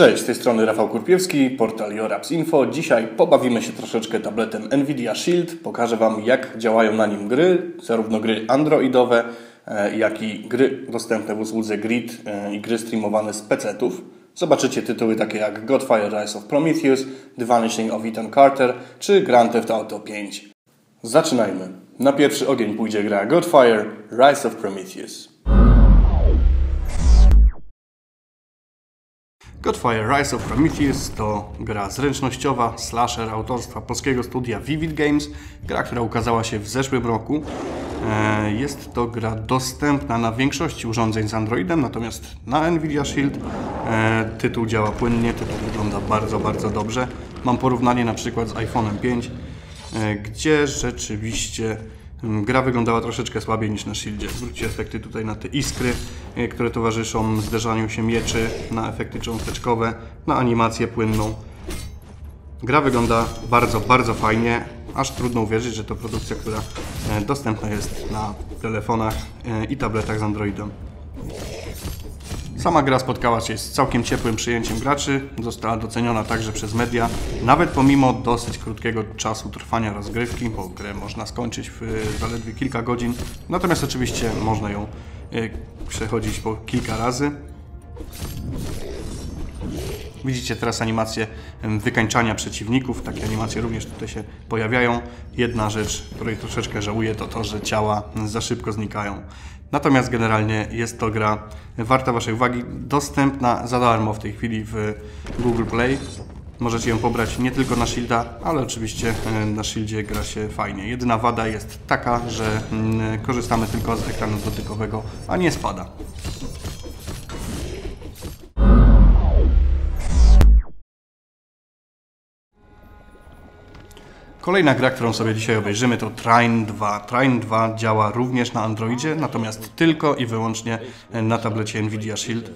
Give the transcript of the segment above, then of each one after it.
Cześć, z tej strony Rafał Kurpiewski, portal Yoraps Info. Dzisiaj pobawimy się troszeczkę tabletem Nvidia Shield. Pokażę Wam, jak działają na nim gry, zarówno gry androidowe, e, jak i gry dostępne w usłudze Grid e, i gry streamowane z PC-ów. Zobaczycie tytuły takie jak Godfire Rise of Prometheus, The Vanishing of Ethan Carter czy Grand Theft Auto 5. Zaczynajmy. Na pierwszy ogień pójdzie gra Godfire Rise of Prometheus. Godfire Rise of Prometheus to gra zręcznościowa, slasher autorstwa polskiego studia Vivid Games, gra, która ukazała się w zeszłym roku. E, jest to gra dostępna na większości urządzeń z Androidem, natomiast na Nvidia Shield e, tytuł działa płynnie, tytuł wygląda bardzo, bardzo dobrze. Mam porównanie na przykład z iPhone'em 5, e, gdzie rzeczywiście Mm, gra wyglądała troszeczkę słabiej niż na Shieldzie. Zwróćcie efekty tutaj na te iskry, które towarzyszą zderzaniu się mieczy, na efekty cząsteczkowe, na animację płynną. Gra wygląda bardzo, bardzo fajnie, aż trudno uwierzyć, że to produkcja, która e, dostępna jest na telefonach e, i tabletach z Androidem. Sama gra spotkała się z całkiem ciepłym przyjęciem graczy, została doceniona także przez media, nawet pomimo dosyć krótkiego czasu trwania rozgrywki, bo grę można skończyć w zaledwie kilka godzin, natomiast oczywiście można ją e, przechodzić po kilka razy. Widzicie teraz animację wykańczania przeciwników. Takie animacje również tutaj się pojawiają. Jedna rzecz, której troszeczkę żałuję, to to, że ciała za szybko znikają. Natomiast generalnie jest to gra warta Waszej uwagi, dostępna za darmo w tej chwili w Google Play. Możecie ją pobrać nie tylko na Shielda, ale oczywiście e, na Shieldzie gra się fajnie. Jedyna wada jest taka, że mm, korzystamy tylko z ekranu dotykowego, a nie spada. Kolejna gra, którą sobie dzisiaj obejrzymy to Trine 2. Trine 2 działa również na Androidzie, natomiast tylko i wyłącznie na tablecie Nvidia Shield.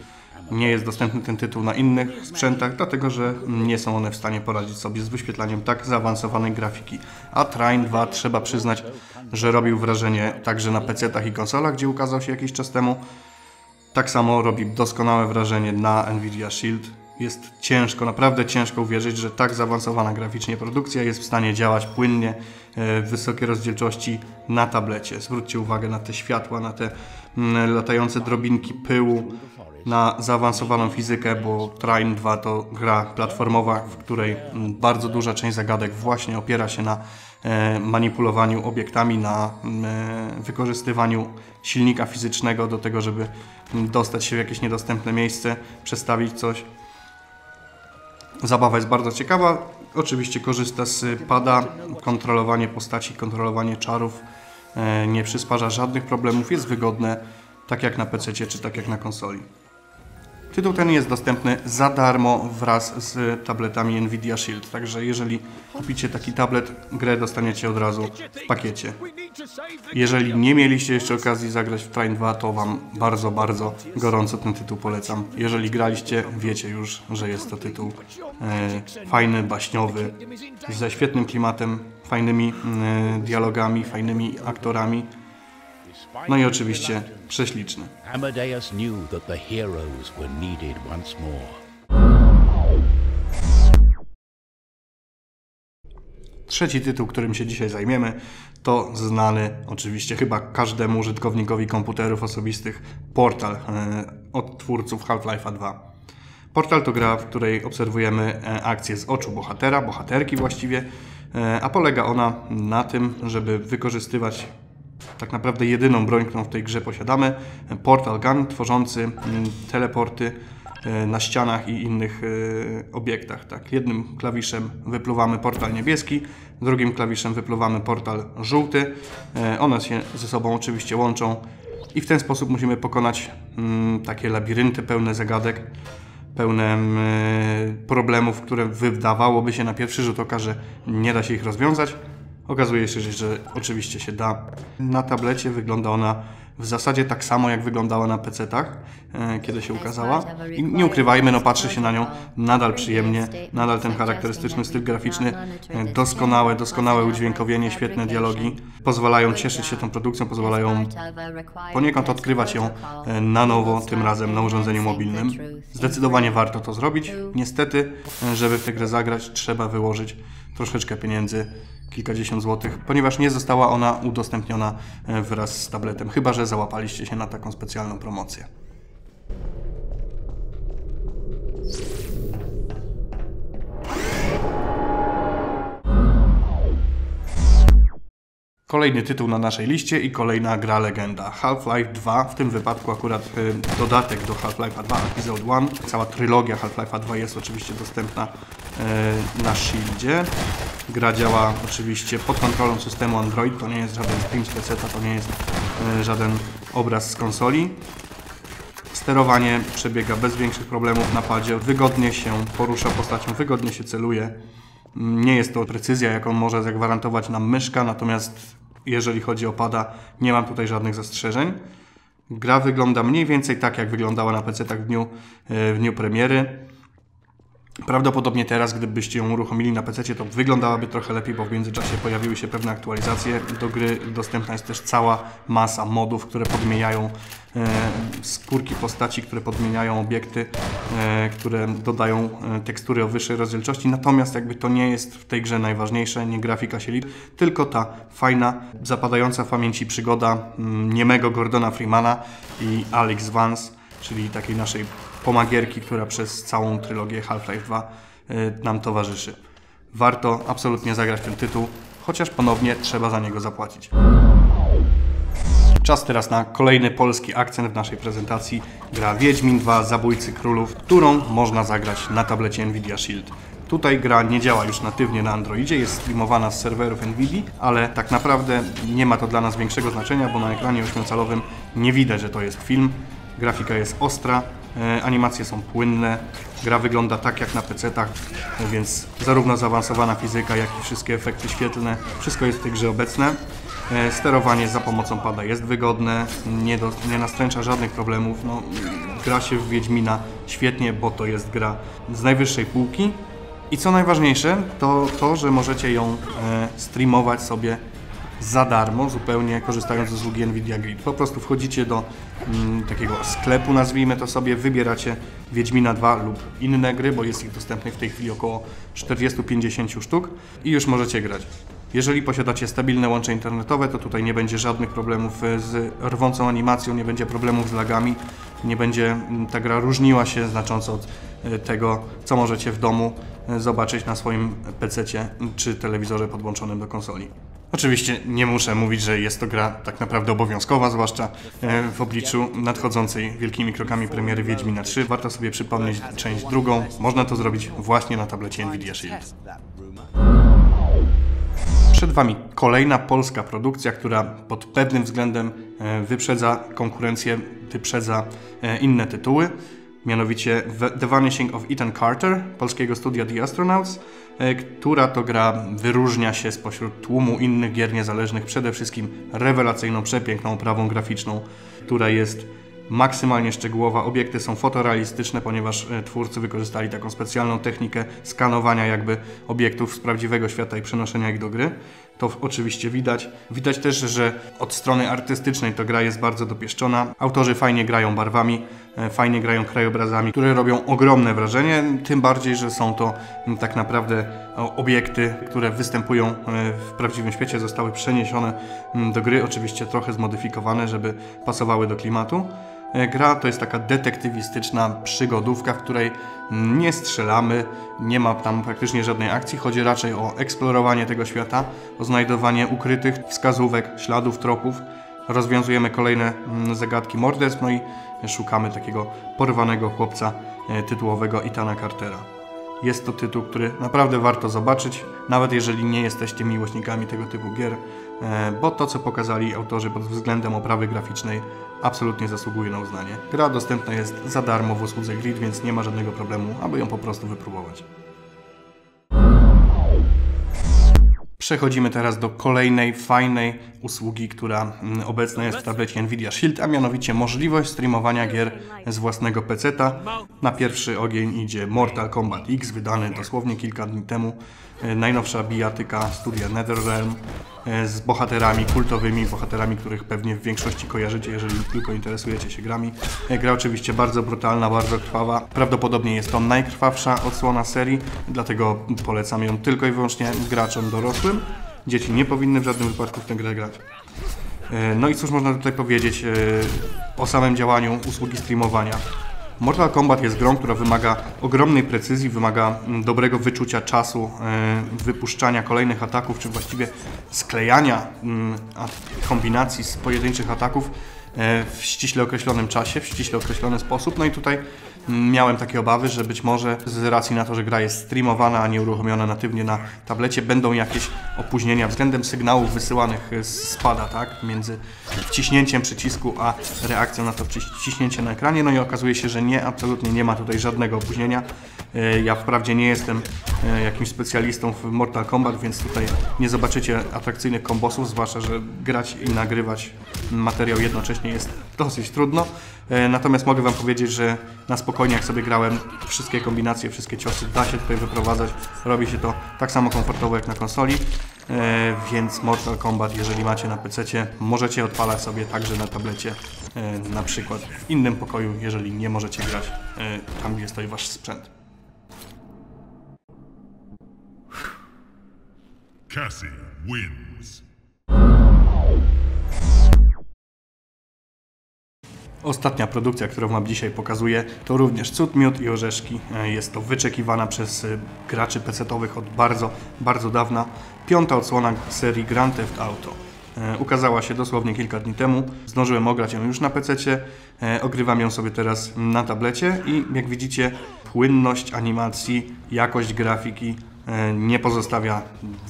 Nie jest dostępny ten tytuł na innych sprzętach, dlatego że nie są one w stanie poradzić sobie z wyświetlaniem tak zaawansowanej grafiki. A Trine 2 trzeba przyznać, że robił wrażenie także na PC-tach i konsolach, gdzie ukazał się jakiś czas temu. Tak samo robi doskonałe wrażenie na Nvidia Shield jest ciężko, naprawdę ciężko uwierzyć, że tak zaawansowana graficznie produkcja jest w stanie działać płynnie e, w wysokiej rozdzielczości na tablecie. Zwróćcie uwagę na te światła, na te mm, latające drobinki pyłu, na zaawansowaną fizykę, bo Train 2 to gra platformowa, w której mm, bardzo duża część zagadek właśnie opiera się na e, manipulowaniu obiektami, na mm, e, wykorzystywaniu silnika fizycznego do tego, żeby dostać się w jakieś niedostępne miejsce, przestawić coś. Zabawa jest bardzo ciekawa. Oczywiście korzysta z pada. Kontrolowanie postaci, kontrolowanie czarów e, nie przysparza żadnych problemów. Jest wygodne, tak jak na PC czy tak jak na konsoli. Tytuł ten jest dostępny za darmo wraz z tabletami Nvidia Shield, także jeżeli kupicie taki tablet, grę dostaniecie od razu w pakiecie. Jeżeli nie mieliście jeszcze okazji zagrać w Train 2, to Wam bardzo, bardzo gorąco ten tytuł polecam. Jeżeli graliście, wiecie już, że jest to tytuł e, fajny, baśniowy, ze świetnym klimatem, fajnymi e, dialogami, fajnymi aktorami. No i oczywiście prześliczny. Amadeus knew that the heroes were needed once more. Trzeci tytuł, którym się dzisiaj zajmiemy, to znany oczywiście chyba każdemu użytkownikowi komputerów osobistych Portal e, od twórców Half-Life'a 2. Portal to gra, w której obserwujemy e, akcję z oczu bohatera, bohaterki właściwie, e, a polega ona na tym, żeby wykorzystywać tak naprawdę jedyną broń, którą w tej grze posiadamy. Portal Gun, tworzący mm, teleporty e, na ścianach i innych e, obiektach. Tak, jednym klawiszem wypluwamy portal niebieski, drugim klawiszem wypluwamy portal żółty. E, one się ze sobą oczywiście łączą i w ten sposób musimy pokonać mm, takie labirynty pełne zagadek, pełne mm, problemów, które wydawałoby się na pierwszy rzut oka, że nie da się ich rozwiązać Okazuje się, że, że oczywiście się da. Na tablecie wygląda ona w zasadzie tak samo, jak wyglądała na PC-tach, e, kiedy się ukazała. I nie ukrywajmy, no patrzy się na nią nadal przyjemnie, nadal ten charakterystyczny styl graficzny, e, doskonałe, doskonałe udźwiękowienie, świetne dialogi, pozwalają cieszyć się tą produkcją, pozwalają poniekąd odkrywać ją e, na nowo, tym razem na urządzeniu mobilnym. Zdecydowanie warto to zrobić. Niestety, żeby w tę grę zagrać, trzeba wyłożyć troszeczkę pieniędzy, kilkadziesiąt złotych, ponieważ nie została ona udostępniona e, wraz z tabletem, chyba że załapaliście się na taką specjalną promocję. Kolejny tytuł na naszej liście i kolejna gra legenda. Half-Life 2, w tym wypadku akurat y, dodatek do Half-Life 2 Episode 1. Cała trylogia Half-Life 2 jest oczywiście dostępna na Shieldzie. Gra działa oczywiście pod kontrolą systemu Android, to nie jest żaden screen z PC, to nie jest y, żaden obraz z konsoli. Sterowanie przebiega bez większych problemów na padzie, wygodnie się porusza postacią, wygodnie się celuje. Nie jest to precyzja, jaką może zagwarantować nam myszka, natomiast jeżeli chodzi o pada, nie mam tutaj żadnych zastrzeżeń. Gra wygląda mniej więcej tak, jak wyglądała na PC tak w dniu, w dniu premiery. Prawdopodobnie teraz, gdybyście ją uruchomili na PC, to wyglądałaby trochę lepiej, bo w międzyczasie pojawiły się pewne aktualizacje. Do gry dostępna jest też cała masa modów, które podmieniają e, skórki postaci, które podmieniają obiekty, e, które dodają e, tekstury o wyższej rozdzielczości. Natomiast jakby to nie jest w tej grze najważniejsze, nie grafika się liczy, tylko ta fajna, zapadająca w pamięci przygoda mm, niemego Gordona Freemana i Alex Vance, czyli takiej naszej pomagierki, która przez całą trylogię Half-Life 2 y, nam towarzyszy. Warto absolutnie zagrać ten tytuł, chociaż ponownie trzeba za niego zapłacić. Czas teraz na kolejny polski akcent w naszej prezentacji. Gra Wiedźmin 2 Zabójcy Królów, którą można zagrać na tablecie Nvidia Shield. Tutaj gra nie działa już natywnie na Androidzie, jest streamowana z serwerów Nvidia, ale tak naprawdę nie ma to dla nas większego znaczenia, bo na ekranie 8-calowym nie widać, że to jest film. Grafika jest ostra, animacje są płynne, gra wygląda tak jak na PC-tach, więc zarówno zaawansowana fizyka, jak i wszystkie efekty świetlne, wszystko jest w tej grze obecne. E, sterowanie za pomocą pada jest wygodne, nie, do, nie nastręcza żadnych problemów. No, gra się w Wiedźmina świetnie, bo to jest gra z najwyższej półki. I co najważniejsze, to to, że możecie ją e, streamować sobie za darmo, zupełnie korzystając z usługi Nvidia Grid. Po prostu wchodzicie do mm, takiego sklepu, nazwijmy to sobie, wybieracie Wiedźmina 2 lub inne gry, bo jest ich dostępnych w tej chwili około 40-50 sztuk i już możecie grać. Jeżeli posiadacie stabilne łącze internetowe, to tutaj nie będzie żadnych problemów e, z rwącą animacją, nie będzie problemów z lagami, nie będzie mm, ta gra różniła się znacząco od e, tego, co możecie w domu e, zobaczyć na swoim PC czy telewizorze podłączonym do konsoli. Oczywiście nie muszę mówić, że jest to gra tak naprawdę obowiązkowa, zwłaszcza e, w obliczu nadchodzącej wielkimi krokami premiery Wiedźmina 3. Warto sobie przypomnieć część drugą. Można to zrobić właśnie na tablecie Nvidia Shield. Przed Wami kolejna polska produkcja, która pod pewnym względem e, wyprzedza konkurencję, wyprzedza e, inne tytuły mianowicie The Vanishing of Ethan Carter, polskiego studia The Astronauts, e, która to gra wyróżnia się spośród tłumu innych gier niezależnych przede wszystkim rewelacyjną, przepiękną oprawą graficzną, która jest maksymalnie szczegółowa. Obiekty są fotorealistyczne, ponieważ e, twórcy wykorzystali taką specjalną technikę skanowania jakby obiektów z prawdziwego świata i przenoszenia ich do gry. To oczywiście widać. Widać też, że od strony artystycznej to gra jest bardzo dopieszczona. Autorzy fajnie grają barwami, e, fajnie grają krajobrazami, które robią ogromne wrażenie, tym bardziej, że są to tak naprawdę obiekty, które występują e, w prawdziwym świecie, zostały przeniesione do gry, oczywiście trochę zmodyfikowane, żeby pasowały do klimatu. E, gra to jest taka detektywistyczna przygodówka, w której nie strzelamy, nie ma tam praktycznie żadnej akcji. Chodzi raczej o eksplorowanie tego świata, o znajdowanie ukrytych wskazówek, śladów, tropów. Rozwiązujemy kolejne mm, zagadki morderstw, no i szukamy takiego porwanego chłopca e, tytułowego Itana Cartera. Jest to tytuł, który naprawdę warto zobaczyć, nawet jeżeli nie jesteście miłośnikami tego typu gier, e, bo to, co pokazali autorzy pod względem oprawy graficznej, absolutnie zasługuje na uznanie. Gra dostępna jest za darmo w usłudze Grid, więc nie ma żadnego problemu, aby ją po prostu wypróbować. Przechodzimy teraz do kolejnej fajnej usługi, która mm, obecna jest w tablecie Nvidia Shield, a mianowicie możliwość streamowania gier z własnego peceta. Na pierwszy ogień idzie Mortal Kombat X, wydany dosłownie kilka dni temu. E, Najnowsza bijatyka studia NetherRealm e, z bohaterami kultowymi, bohaterami, których pewnie w większości kojarzycie, jeżeli tylko interesujecie się grami. E, Gra oczywiście bardzo brutalna, bardzo krwawa. Prawdopodobnie jest to najkrwawsza odsłona serii, dlatego polecam ją tylko i wyłącznie graczom dorosłym. Dzieci nie powinny w żadnym wypadku w tę grę grać. No i cóż można tutaj powiedzieć o samym działaniu usługi streamowania. Mortal Kombat jest grą, która wymaga ogromnej precyzji, wymaga mm, dobrego wyczucia czasu, e, wypuszczania kolejnych ataków, czy właściwie sklejania mm, kombinacji z pojedynczych ataków e, w ściśle określonym czasie, w ściśle określony sposób. No i tutaj miałem takie obawy, że być może z racji na to, że gra jest streamowana, a nie uruchomiona natywnie na tablecie, będą jakieś opóźnienia względem sygnałów wysyłanych e, z spada, tak, między wciśnięciem przycisku a reakcją na to wciś- wciśnięcie na ekranie. No i okazuje się, że nie, absolutnie nie ma tutaj żadnego opóźnienia. E, Ja wprawdzie nie jestem e, jakimś specjalistą w Mortal Kombat, więc tutaj nie zobaczycie atrakcyjnych kombosów, zwłaszcza, że grać i nagrywać materiał jednocześnie jest dosyć trudno. Natomiast mogę Wam powiedzieć, że na spokojnie jak sobie grałem, wszystkie kombinacje, wszystkie ciosy da się tutaj wyprowadzać. Robi się to tak samo komfortowo jak na konsoli. E, więc Mortal Kombat, jeżeli macie na PC, możecie odpalać sobie także na tablecie, e, na przykład w innym pokoju, jeżeli nie możecie grać e, tam, gdzie stoi Wasz sprzęt. Cassie wins. Ostatnia produkcja, którą Wam dzisiaj pokazuję, to również Cud, Miód i Orzeszki. E, Jest to wyczekiwana przez e, graczy PC-owych od bardzo, bardzo dawna. Piąta odsłona serii Grand Theft Auto. E, Ukazała się dosłownie kilka dni temu. Zdążyłem ograć ją już na PC-cie. Ogrywam ją sobie teraz na tablecie i jak widzicie płynność animacji, jakość grafiki nie pozostawia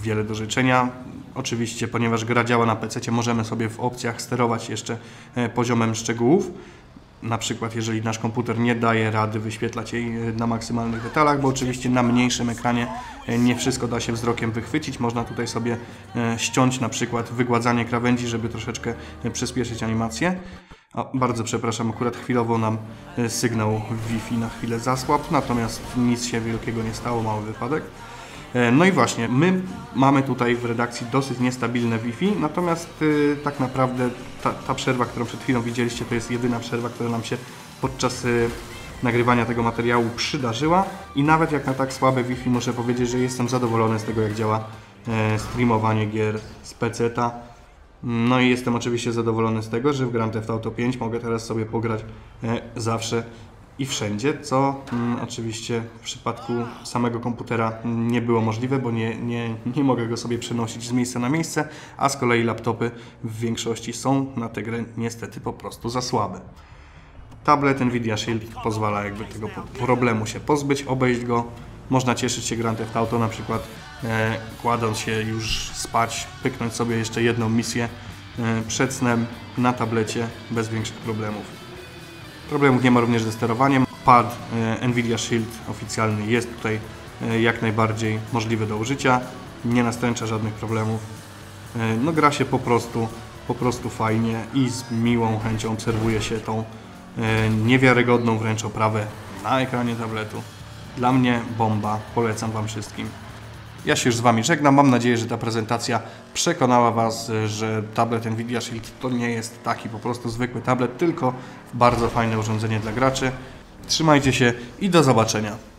wiele do życzenia. Oczywiście, ponieważ gra działa na PC, możemy sobie w opcjach sterować jeszcze e, poziomem szczegółów. Na przykład, jeżeli nasz komputer nie daje rady wyświetlać jej e, na maksymalnych detalach, bo oczywiście na mniejszym ekranie e, nie wszystko da się wzrokiem wychwycić. Można tutaj sobie ściąć na przykład wygładzanie krawędzi, żeby troszeczkę przyspieszyć animację. Bardzo przepraszam, akurat chwilowo nam sygnał Wi-Fi na chwilę zasłabł, natomiast nic się wielkiego nie stało, mały wypadek. E, No i właśnie, my mamy tutaj w redakcji dosyć niestabilne Wi-Fi, natomiast y, tak naprawdę ta, ta przerwa, którą przed chwilą widzieliście, to jest jedyna przerwa, która nam się podczas y, nagrywania tego materiału przydarzyła i nawet jak na tak słabe Wi-Fi muszę powiedzieć, że jestem zadowolony z tego, jak działa e, streamowanie gier z PC-ta. No i jestem oczywiście zadowolony z tego, że w Grand Theft Auto 5 mogę teraz sobie pograć e, zawsze i wszędzie, co mm, oczywiście w przypadku samego komputera nie było możliwe, bo nie, nie, nie mogę go sobie przenosić z miejsca na miejsce, a z kolei laptopy w większości są na tę grę niestety po prostu za słabe. Tablet Nvidia Shield pozwala jakby tego problemu się pozbyć, obejść go. Można cieszyć się Grand Theft Auto na przykład e, kładąc się już spać, pyknąć sobie jeszcze jedną misję e, przed snem na tablecie bez większych problemów. Problemów nie ma również ze sterowaniem. Pad e, Nvidia Shield oficjalny jest tutaj e, jak najbardziej możliwy do użycia. Nie nastręcza żadnych problemów. E, No gra się po prostu, po prostu fajnie i z miłą chęcią obserwuje się tą niewiarygodną wręcz oprawę na ekranie tabletu. Dla mnie bomba, polecam Wam wszystkim. Ja się już z Wami żegnam. Mam nadzieję, że ta prezentacja przekonała Was, e, że tablet Nvidia Shield to nie jest taki po prostu zwykły tablet, tylko bardzo fajne urządzenie dla graczy. Trzymajcie się i do zobaczenia.